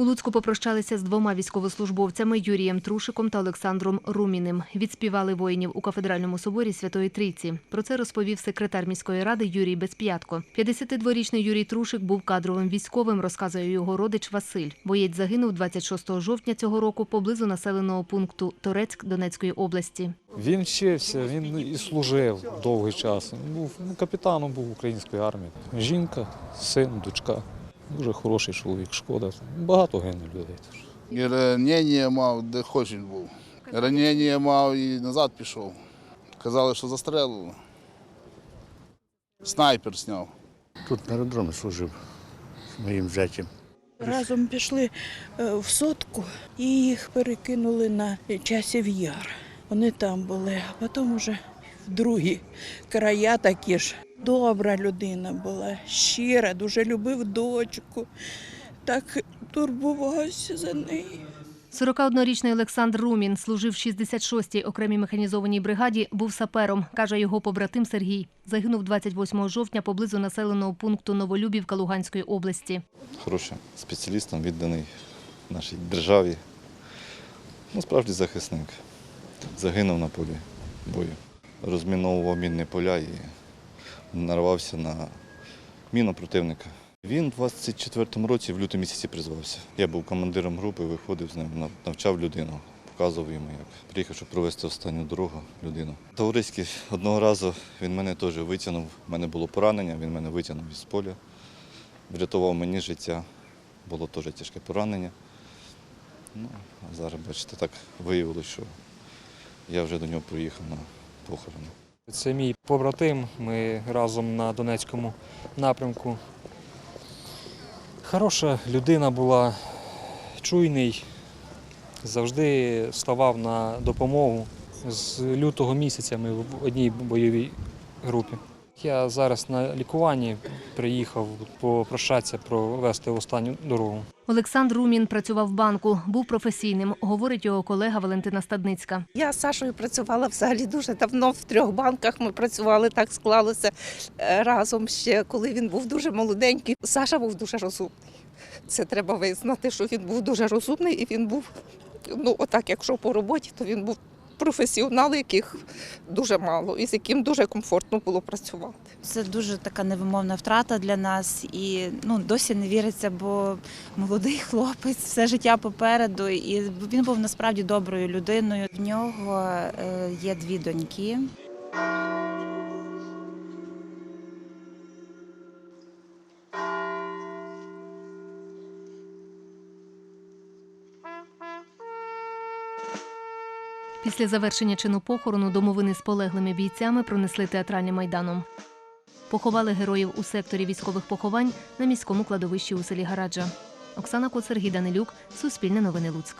У Луцьку попрощалися з двома військовослужбовцями Юрієм Трушиком та Олександром Руміним. Відспівали воїнів у кафедральному соборі Святої Трійці. Про це розповів секретар міської ради Юрій Безп'ятко. 52-річний Юрій Трушик був кадровим військовим, розказує його родич Василь. Боєць загинув 26 жовтня цього року поблизу населеного пункту Торецьк Донецької області. Він вчився, він і служив довгий час. Був ну, капітаном був української армії. Жінка, син, дочка. Дуже хороший чоловік, шкода. Багато гине людей. І ранення мав, де хоч він був. Ранення мав і назад пішов. Казали, що застрелили. Снайпер зняв. Тут на аеродромі служив з моїм зятям. Разом пішли е, в сотку і їх перекинули на часів яр. Вони там були, а потім вже другі края такі ж. Добра людина була, щира, дуже любив дочку, так турбувався за неї. 41-річний Олександр Румін служив в 66-й окремій механізованій бригаді, був сапером, каже його побратим Сергій. Загинув 28 жовтня поблизу населеного пункту Новолюбівка Луганської області. хорошим спеціалістом, відданий нашій державі. Ну, справді захисник. Загинув на полі бою. Розміновував мінні поля і нарвався на міну противника. Він у 24-му році в лютому місяці призвався. Я був командиром групи, виходив з ним, навчав людину, показував йому, як приїхав, щоб провести останню дорогу людину. Товариський одного разу він мене теж витягнув. У мене було поранення, він мене витягнув із поля врятував мені життя. Було теж тяжке поранення. Ну, а зараз, бачите, так виявилося, що я вже до нього приїхав на похорони. Це мій побратим. Ми разом на Донецькому напрямку. Хороша людина була, чуйний, завжди ставав на допомогу. З лютого місяця ми в одній бойовій групі. Я зараз на лікуванні приїхав попрощатися, провести останню дорогу. Олександр Румін працював в банку, був професійним, говорить його колега Валентина Стадницька. Я з Сашою працювала взагалі дуже давно. В трьох банках ми працювали, так склалося е, разом ще, коли він був дуже молоденький. Саша був дуже розумний. Це треба визнати, що він був дуже розумний і він був, ну, отак, якщо по роботі, то він був професіонал, яких дуже мало, і з яким дуже комфортно було працювати. Це дуже така невимовна втрата для нас, і ну досі не віриться, бо молодий хлопець, все життя попереду, і він був насправді доброю людиною. В нього е, є дві доньки. Після завершення чину похорону домовини з полеглими бійцями пронесли театральним майданом. Поховали героїв у секторі військових поховань на міському кладовищі у селі Гараджа. Оксана Коцергій Данилюк, Суспільне новини Луцьк.